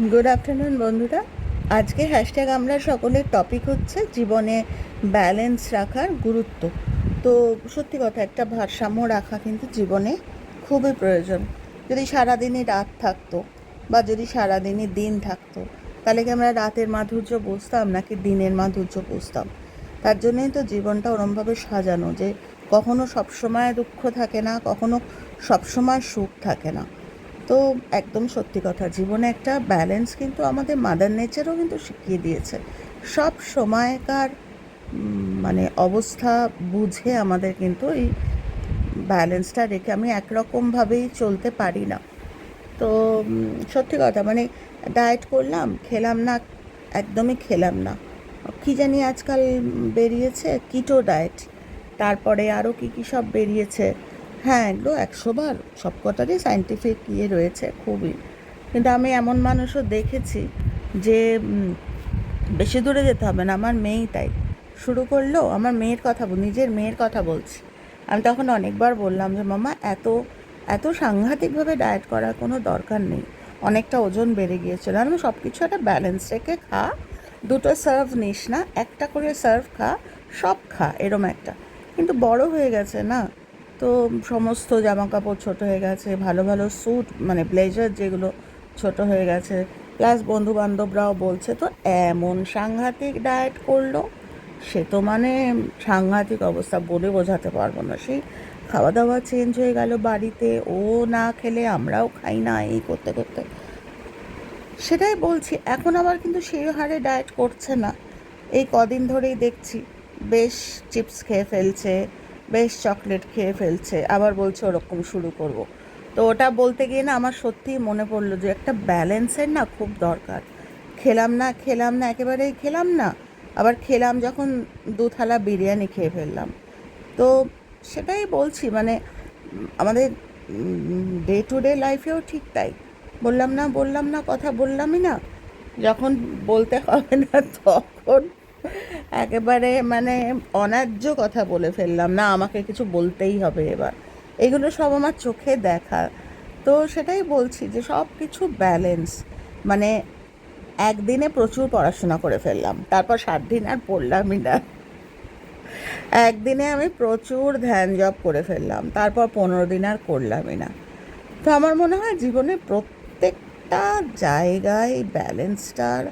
Good afternoon বন্ধুরা। আজকে hashtag আমরা সকলের টপিক হচ্ছে জীবনে ব্যালেন্স রাখার গুরুত্ব। তো সত্যি কথা, একটা ভারসাম্য রাখা কিন্তু জীবনে খুবই প্রয়োজন। যদি সারাদিনই রাত থাকতো বা যদি সারাদিনই দিন থাকতো, তাহলে কি আমরা রাতের মাধুর্য বুঝতাম নাকি দিনের মাধুর্য বুঝতাম? তার জন্যই তো জীবনটা ওরমভাবে সাজানো যে কখনো সবসময় দুঃখ থাকে না, কখনো সবসময় সুখ থাকে না। তো একদম সত্যি কথা, জীবনে একটা ব্যালেন্স কিন্তু আমাদের মাদার নেচারও কিন্তু শিখিয়ে দিয়েছে। সব সময়কার মানে অবস্থা বুঝে আমাদের কিন্তু এই ব্যালেন্সটা রেখে আমি একরকমভাবেই চলতে পারি না। তো সত্যি কথা মানে ডায়েট করলাম, খেলাম না, একদমই খেলাম না। কী জানি আজকাল বেরিয়েছে কিটো ডায়েট তারপরে আরও কী কী সব বেরিয়েছে। হ্যাঁ এগুলো একশো বার সবকটারই সাইন্টিফিক ইয়ে রয়েছে, খুবই। কিন্তু আমি এমন মানুষও দেখেছি যে বেশি দূরে যেতে হবে না, আমার মেয়েই তাই। শুরু করল আমার মেয়ের কথা নিজের মেয়ের কথা বলছি। আমি তখন অনেকবার বললাম যে, মামা, এত এত সাংঘাতিকভাবে ডায়েট করার কোনো দরকার নেই। অনেকটা ওজন বেড়ে গিয়েছিল আমি সব কিছু একটা ব্যালেন্স রেখে খা, দুটো সার্ভ নিস না, একটা করে সার্ভ খা, সব খা, এরম একটা। কিন্তু বড় হয়ে গেছে না। তো সমস্ত জামা কাপড় ছোট হয়ে গেছে, ভালো ভালো স্যুট মানে ব্লেজার যেগুলো ছোট হয়ে গেছে। প্লাস বন্ধু বান্ধবরাও বলছে, তো এমন সাংঘাতিক ডায়েট করল? সে তো মানে সাংঘাতিক অবস্থা, বলে বোঝাতে পারব না। সেই খাওয়া দাওয়া চেঞ্জ হয়ে গেল বাড়িতে, ও না খেলে আমরাও খাই না, এই করতে করতে। সেটাই বলছি, এখন আবার কিন্তু সেই হারে ডায়েট করছে না। এই কদিন ধরেই দেখছি, বেশ চিপস খেয়ে ফেলছে। বেশ চকলেট খেয়ে ফেলছে, আবার বলছে ওরকম শুরু করব। তো ওটা বলতে গিয়ে না আমার সত্যিই মনে পড়ল যে একটা ব্যালেন্সের না খুব দরকার। খেলাম না খেলাম না, একেবারেই খেলাম না, আবার খেলাম যখন দু থালা বিরিয়ানি খেয়ে ফেললাম। তো সেটাই বলছি মানে আমাদের ডে টু ডে লাইফেও ঠিক তাই। বললাম না বললাম না, কথা বললামই না। যখন বলতে হবে না, তখন একেবারে মানে অন্যায্য কথা বলে ফেললাম। না, আমাকে কিছু বলতেই হবে এবার। এগুলো সব আমার চোখে দেখা। তো সেটাই বলছি যে সব কিছু ব্যালেন্স মানে একদিনে প্রচুর পড়াশোনা করে ফেললাম। তারপর সাত দিন আর পড়লামই না। একদিনে আমি প্রচুর ধ্যান জপ করে ফেললাম। তারপর পনেরো দিন আর করলামই না। তো আমার মনে হয় জীবনে প্রত্যেকটা জায়গায় ব্যালেন্সটার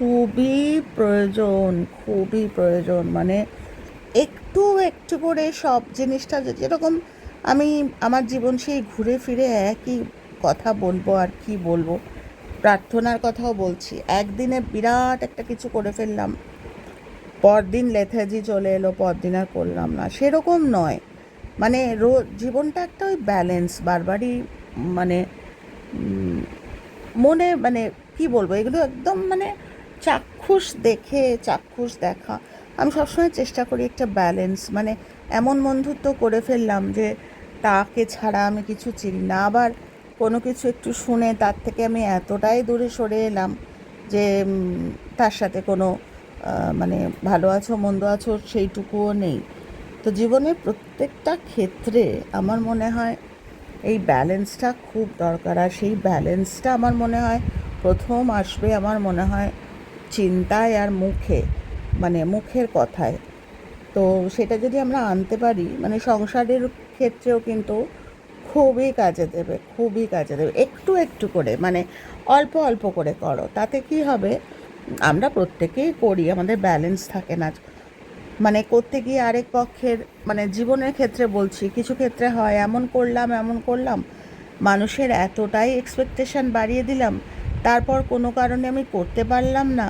খুবই প্রয়োজন খুবই প্রয়োজন। মানে একটু একটু করে সব জিনিসটা যেরকম আমি আমার জীবন সেই ঘুরে ফিরে একই কথা বলব আর কি বলব। প্রার্থনার কথাও বলছি। একদিনে বিরাট একটা কিছু করে ফেললাম। পরদিন লেথাজি চলে এলো, পরদিন আর করলাম না। সেরকম নয়। মানে রো, জীবনটা একটা ওই ব্যালেন্স বারবারই মানে মনে মানে কি বলব? এগুলো একদম মানে চাক্ষুষ দেখে, চাক্ষুষ দেখা। আমি সবসময় চেষ্টা করি একটা ব্যালেন্স মানে এমন বন্ধুত্ব করে ফেললাম যে তাকে ছাড়া আমি কিছু চিনি না। আবার কোনো কিছু একটু শুনে তার থেকে আমি এতটাই দূরে সরে এলাম যে তার সাথে কোনো মানে ভালো আছো, মন্দ আছো সেইটুকুও নেই। তো জীবনের প্রত্যেকটা ক্ষেত্রে আমার মনে হয় এই ব্যালেন্সটা খুব দরকার। আর সেই ব্যালেন্সটা আমার মনে হয় প্রথম আসবে, আমার মনে হয় চিন্তায় আর মুখে মানে মুখের কথায়। তো সেটা যদি আমরা আনতে পারি মানে সংসারের ক্ষেত্রেও কিন্তু খুবই কাজে দেবে, খুবই কাজে দেবে। একটু একটু করে মানে অল্প অল্প করে করো। তাতে কি হবে? আমরা প্রত্যেকেই করি, আমাদের ব্যালেন্স থাকে না। মানে করতে গিয়ে আরেক পক্ষের মানে জীবনের ক্ষেত্রে বলছি, কিছু ক্ষেত্রে হয়, এমন করলাম এমন করলাম। মানুষের এতটাই এক্সপেকটেশন বাড়িয়ে দিলাম তারপর কোনো কারণে আমি করতে পারলাম না।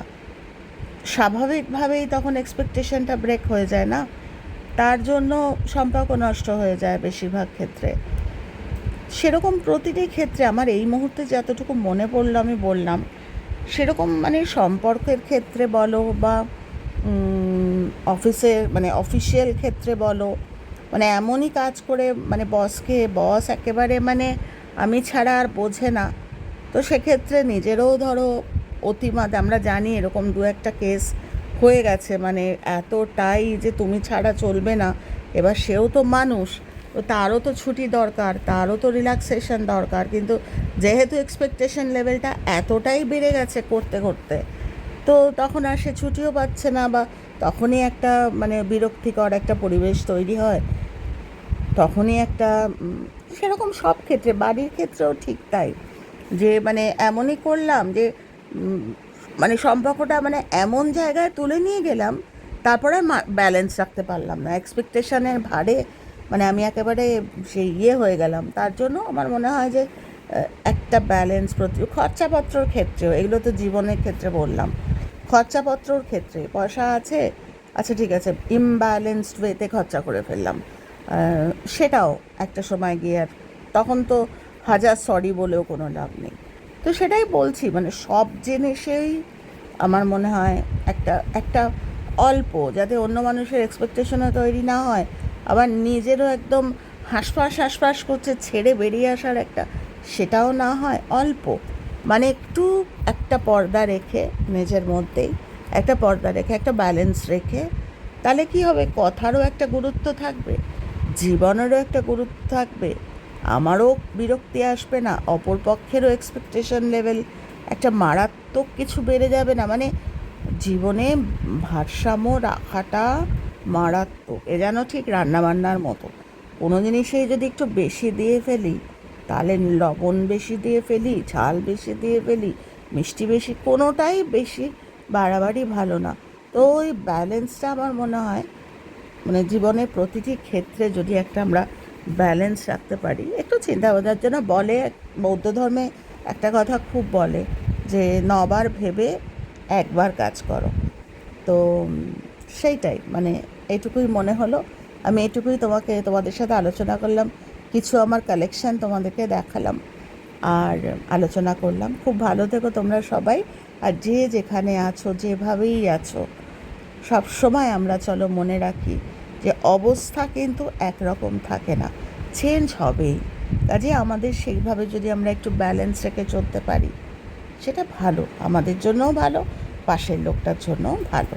স্বাভাবিকভাবেই তখন এক্সপেকটেশনটা ব্রেক হয়ে যায় না। তার জন্য সম্পর্ক নষ্ট হয়ে যায় বেশিরভাগ ক্ষেত্রে। সেরকম প্রতিটি ক্ষেত্রে আমার এই মুহূর্তে যতটুকু মনে পড়ল আমি বললাম, সেরকম মানে সম্পর্কের ক্ষেত্রে বলো বা অফিসের মানে অফিসিয়াল ক্ষেত্রে বলো মানে এমনই কাজ করে মানে বসকে বস একেবারে মানে আমি ছাড়া আর বোঝে না। তো সেক্ষেত্রে নিজেরও ধরো অতিমাদ আমরা জানি এরকম দু একটা কেস হয়ে গেছে মানে এতটাই যে তুমি ছাড়া চলবে না। এবার সেও তো মানুষ, তো তারও তো ছুটি দরকার, তারও তো রিল্যাক্সেশন দরকার, কিন্তু যেহেতু এক্সপেকটেশন লেভেলটা এতটাই বেড়ে গেছে করতে করতে, তো তখন আর সে ছুটিও পাচ্ছে না বা তখনই একটা মানে বিরক্তিকর একটা পরিবেশ তৈরি হয়। তখনই একটা সেরকম সব ক্ষেত্রে, বাড়ির ক্ষেত্রেও ঠিক তাই। যে মানে এমনই করলাম যে মানে সম্পর্কটা মানে এমন জায়গায় তুলে নিয়ে গেলাম, তারপরে ব্যালেন্স রাখতে পারলাম না। এক্সপেকটেশনের ভারে মানে আমি একেবারে সেই ইয়ে হয়ে গেলাম। তার জন্য আমার মনে হয় যে একটা ব্যালেন্স প্রতি খরচাপত্রর ক্ষেত্রেও, এগুলো তো জীবনের ক্ষেত্রে বললাম। খরচাপত্রর ক্ষেত্রে পয়সা আছে আচ্ছা ঠিক আছে ইমব্যালেন্সড ওয়েতে খরচা করে ফেললাম। সেটাও একটা সময় গিয়ে আর তখন তো হাজার সরি বলেও কোনো লাভ নেই। তো সেটাই বলছি মানে সব জিনিসেই আমার মনে হয় একটা একটা অল্প, যাতে অন্য মানুষের এক্সপেকটেশনও তৈরি না হয়। আবার নিজেরও একদম হাঁসফাঁস হাঁসফাঁস করছে, ছেড়ে বেরিয়ে আসার একটা, সেটাও না হয়, অল্প। মানে একটু একটা পর্দা রেখে নিজের মধ্যেই একটা পর্দা রেখে, একটা ব্যালেন্স রেখে, তাহলে কি হবে? কথারও একটা গুরুত্ব থাকবে, জীবনেরও একটা গুরুত্ব থাকবে। আমারও বিরক্তি আসবে না, অপর পক্ষেরও এক্সপেকটেশন লেভেল একটা মারাত্মক কিছু বেড়ে যাবে না। মানে জীবনে ভারসাম্য রাখাটা মারাত্মক, এ যেন ঠিক রান্নাবান্নার মতো। কোনো জিনিসেই যদি একটু বেশি দিয়ে ফেলি, তাহলে লবণ বেশি দিয়ে ফেলি, ঝাল বেশি দিয়ে ফেলি, মিষ্টি বেশি, কোনোটাই বেশি বাড়াবাড়ি ভালো না। তো ওই ব্যালেন্সটা আমার মনে হয় মানে জীবনের প্রতিটি ক্ষেত্রে যদি একটা আমরা ব্যালেন্স রাখতে পারি। একটু চিন্তা ভাবনার জন্য বলে, বৌদ্ধ ধর্মে একটা কথা খুব বলে যে, নবার ভেবে একবার কাজ করো। তো সেইটাই মানে এটুকুই মনে হলো। আমি এটুকুই তোমাকে, তোমাদের সাথে আলোচনা করলাম, কিছু আমার কালেকশন তোমাদেরকে দেখালাম আর আলোচনা করলাম। খুব ভালো থেকো তোমরা সবাই, আর যে যেখানে আছো, যেভাবেই আছো সব সময় আমরা চলো মনে রাখি। যে অবস্থা কিন্তু একরকম থাকে না। চেঞ্জ হবেই। কাজে আমাদের সেইভাবে যদি আমরা একটু ব্যালেন্স রেখে চলতে পারি, সেটা ভালো। আমাদের জন্যও ভালো, পাশের লোকটার জন্যও ভালো।